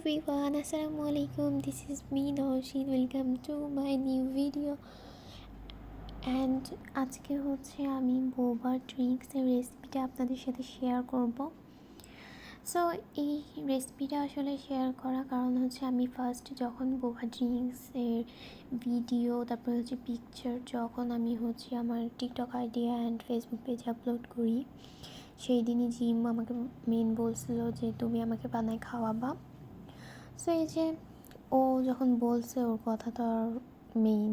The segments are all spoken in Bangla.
everyone, Assalamu alaikum. This is me Nausheen. Welcome to my new video. And আজকে হচ্ছে আমি বোবা ড্রিঙ্কসের রেসিপিটা আপনাদের সাথে শেয়ার করব সো এই রেসিপিটা আসলে শেয়ার করার কারণ হচ্ছে আমি ফার্স্ট যখন বোবা ড্রিঙ্কসের ভিডিও তারপর হচ্ছে পিকচার যখন আমি হচ্ছে আমার টিকটক আইডিয়া অ্যান্ড ফেসবুক পেজে আপলোড করি সেই দিনই জিম আমাকে মেন বলছিল যে তুমি আমাকে বানায় খাওয়াবা সো এই যে ও যখন বলছে ওর কথা তো আর মেইন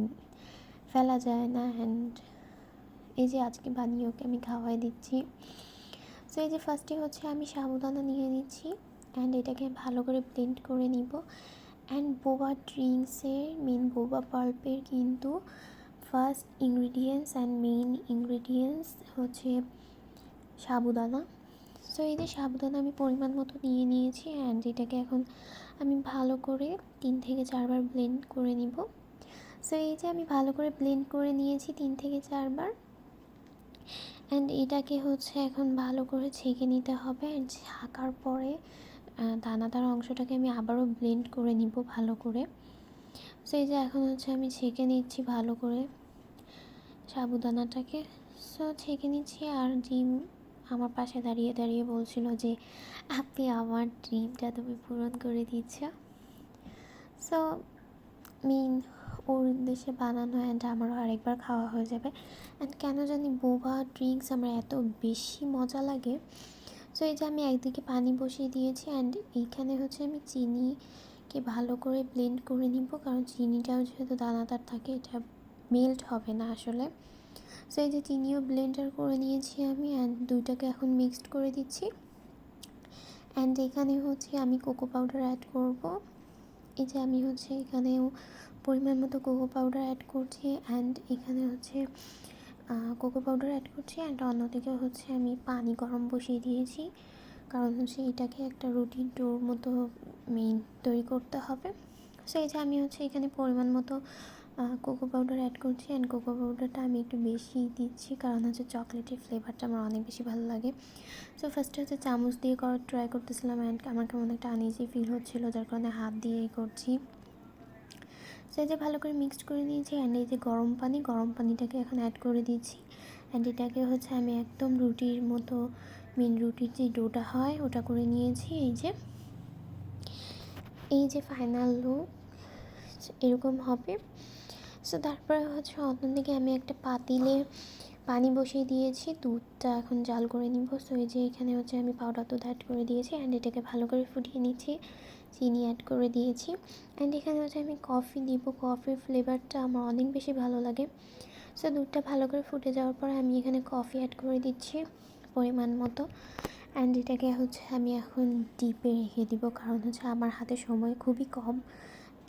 ফেলা যায় না অ্যান্ড এই যে আজকে বানিয়ে ওকে আমি খাওয়াই দিচ্ছি। সো এই যে ফার্স্টে হচ্ছে আমি সাবুদানা নিয়ে নিচ্ছি অ্যান্ড এটাকে ভালো করে ব্লেন্ড করে নিব অ্যান্ড বোবা ড্রিঙ্কসের মেন বোবা পাল্পের কিন্তু first ingredients and main ingredients হচ্ছে সাবুদানা। সো এই যে সাবুদানা আমি পরিমাণ মতো নিয়ে নিয়েছি অ্যান্ড এটাকে এখন আমি ভালো করে তিন থেকে চারবার ব্লেন্ড করে নিব। সো এই যে আমি ভালো করে ব্লেন্ড করে নিয়েছি তিন থেকে চারবার। অ্যান্ড এটাকে হচ্ছে এখন ভালো করে ছেঁকে নিতে হবে অ্যান্ড ছাকার পরে দানাদার অংশটাকে আমি আবারও ব্লেন্ড করে নিব ভালো করে। সো এই যে এখন হচ্ছে আমি ছেঁকে নিচ্ছি ভালো করে সাবুদানাটাকে। সো ছেঁকে নিচ্ছি আর ডিম আমার পাশে দাঁড়িয়ে দাঁড়িয়ে বলছিল যে, আপনি আমার ড্রিমটা তুমি পূরণ করে দিচ্ছ। সো মিন ওর উদ্দেশ্যে বানানো অ্যান্ড আমারও আরেকবার খাওয়া হয়ে যাবে। অ্যান্ড কেন জানি বোবা ড্রিঙ্কস আমার এত বেশি মজা লাগে। সো এই যে আমি একদিকে পানি বসিয়ে দিয়েছি অ্যান্ড এইখানে হচ্ছে আমি চিনিকে ভালো করে ব্লেন্ড করে নিব। কারণ চিনিটাও যেহেতু দানাদার থাকে, এটা মেল্ট হবে না আসলে। সো এই যে চিনিও ব্লেন্ডার করে নিয়েছি আমি অ্যান্ড দুইটাকে এখন মিক্সড করে দিচ্ছি। অ্যান্ড এখানে হচ্ছে আমি কোকো পাউডার অ্যাড করব। এই যে আমি হচ্ছে এখানেও পরিমাণ মতো কোকো পাউডার অ্যাড করছি অ্যান্ড এখানে হচ্ছে কোকো পাউডার অ্যাড করছি অ্যান্ড অন্যদিকে হচ্ছে আমি পানি গরম বসিয়ে দিয়েছি। কারণ হচ্ছে এটাকে একটা রুটিন ডোর মতো মেইন তৈরি করতে হবে। সো এই যে আমি হচ্ছে এখানে পরিমাণ মতো কোকো পাউডার অ্যাড করছি অ্যান্ড কোকো পাউডারটা আমি একটু বেশি দিচ্ছি কারণ হচ্ছে চকলেটের ফ্লেভারটা আমার অনেক বেশি ভালো লাগে। সো ফার্স্টে হচ্ছে চামচ দিয়ে করার ট্রাই করতেছিলাম অ্যান্ড আমার কেমন একটা আনইজি ফিল হচ্ছিল, যার কারণে হাত দিয়ে করছি। সো এই যে ভালো করে মিক্সড করে নিয়েছি অ্যান্ড এই যে গরম পানি, গরম পানিটাকে এখন অ্যাড করে দিচ্ছি। অ্যান্ড এটাকে হচ্ছে আমি একদম রুটির মতো মেন রুটির যে ডোটা হয় ওটা করে নিয়েছি, এই যে। এই যে ফাইনাল লুক এরকম হবে। সো তারপরে হচ্ছে অন্যদিকে আমি একটা পাতিলে পানি বসিয়ে দিয়েছি। দুধটা এখন জাল করে নিব। সো এই যে এখানে হচ্ছে আমি পাউডার দুধ অ্যাড করে দিয়েছি অ্যান্ড এটাকে ভালো করে ফুটিয়ে নিচ্ছি। চিনি অ্যাড করে দিয়েছি। অ্যান্ড এখানে হচ্ছে আমি কফি দিব কফির ফ্লেভারটা আমার অনেক বেশি ভালো লাগে। সো দুধটা ভালো করে ফুটে যাওয়ার পরে আমি এখানে কফি অ্যাড করে দিচ্ছি পরিমাণ মতো। অ্যান্ড এটাকে হচ্ছে আমি এখন ডিপে রেখে দিব। কারণ হচ্ছে আমার হাতে সময় খুবই কম।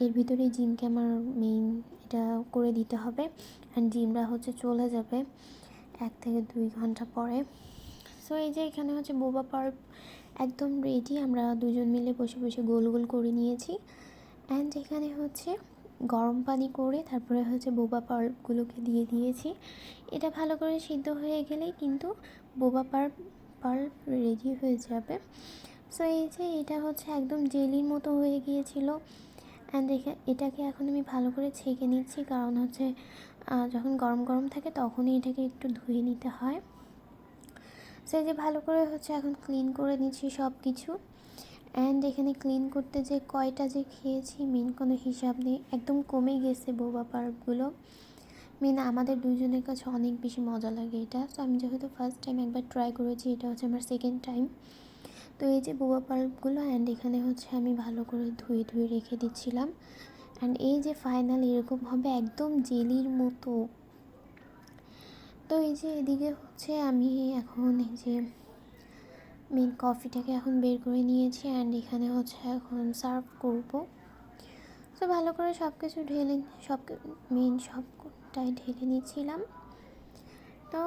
এর ভিতরে জিমকে আমার মেইন এটা করে দিতে হবে। অ্যান্ড জিমরা হচ্ছে চলে যাবে এক থেকে দুই ঘণ্টা পরে। সো এই যে এখানে হচ্ছে বোবা পার্ক একদম রেডি আমরা দুজন মিলে বসে বসে গোল গোল করে নিয়েছি। অ্যান্ড এখানে হচ্ছে গরম পানি করে তারপরে হচ্ছে বোবা পার্কগুলোকে দিয়ে দিয়েছি। এটা ভালো করে সিদ্ধ হয়ে গেলেই কিন্তু বোবা পার্ক পাল্প রেডি হয়ে যাবে। সো এই যে এটা হচ্ছে একদম জেলির মতো হয়ে গিয়েছিল। অ্যান্ড এটাকে এখন আমি ভালো করে ছেঁকে নিচ্ছি। কারণ হচ্ছে যখন গরম গরম থাকে তখনই এটাকে একটু ধুয়ে নিতে হয়। সে যে ভালো করে হচ্ছে এখন ক্লিন করে নিচ্ছি সব কিছু অ্যান্ড এখানে ক্লিন করতে যে কয়টা যে খেয়েছি মেন কোনো হিসাব নেই। একদম কমে গেছে বোবা পার্কগুলো। মেন আমাদের দুজনের কাছে অনেক বেশি মজা লাগে এটা। সো আমি যেহেতু ফার্স্ট টাইম একবার ট্রাই করেছি, এটা হচ্ছে আমার সেকেন্ড টাইম তো এই যে বোবা পাল্পগুলো অ্যান্ড এখানে হচ্ছে আমি ভালো করে ধুয়ে ধুয়ে রেখে দিচ্ছিলাম অ্যান্ড এই যে ফাইনাল এরকম হবে একদম জেলির মতো। তো এই যে এদিকে হচ্ছে আমি এখন এই যে মেন কফিটাকে এখন বের করে নিয়েছি অ্যান্ড এখানে হচ্ছে এখন সার্ভ করব। তো ভালো করে সব কিছু ঢেলে সব মেন সবটাই ঢেলে নিচ্ছিলাম। তো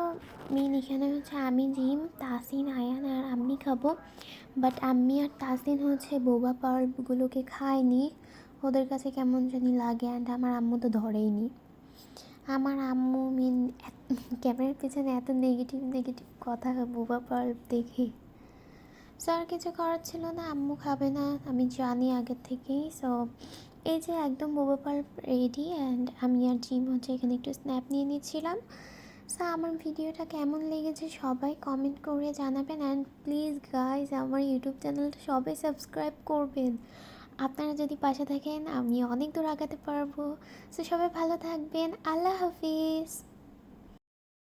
মেন এখানে হচ্ছে আমি, জিম তাসিন আয়ান আর আমি খাব। বাট আমি আর তাসিন হচ্ছে বোবা পার্কগুলোকে খায়নি। ওদের কাছে কেমন জানি লাগে অ্যান্ড আমার আম্মু তো ধরেইনি। আমার আম্মু মিন ক্যামেরার পেছনে এত নেগেটিভ নেগেটিভ কথা বোবা পার্ক দেখে। সো আর কিছু করার ছিল না, আম্মু খাবে না, আমি জানি আগের থেকেই। সো এই যে একদম বোবা পাল্প রেডি অ্যান্ড আমি আর জিম হচ্ছে এখানে একটু স্ন্যাপ নিয়ে নিচ্ছিলাম। সো আমার ভিডিওটা কেমন লেগেছে সবাই কমেন্ট করে জানাবেন অ্যান্ড প্লিজ গাইজ আমার ইউটিউব চ্যানেলটা সবাই সাবস্ক্রাইব করবেন। আপনারা যদি পাশে থাকেন, আমি অনেক দূর আগাতে পারব। সো সবাই ভালো থাকবেন, আল্লাহ হাফিজ।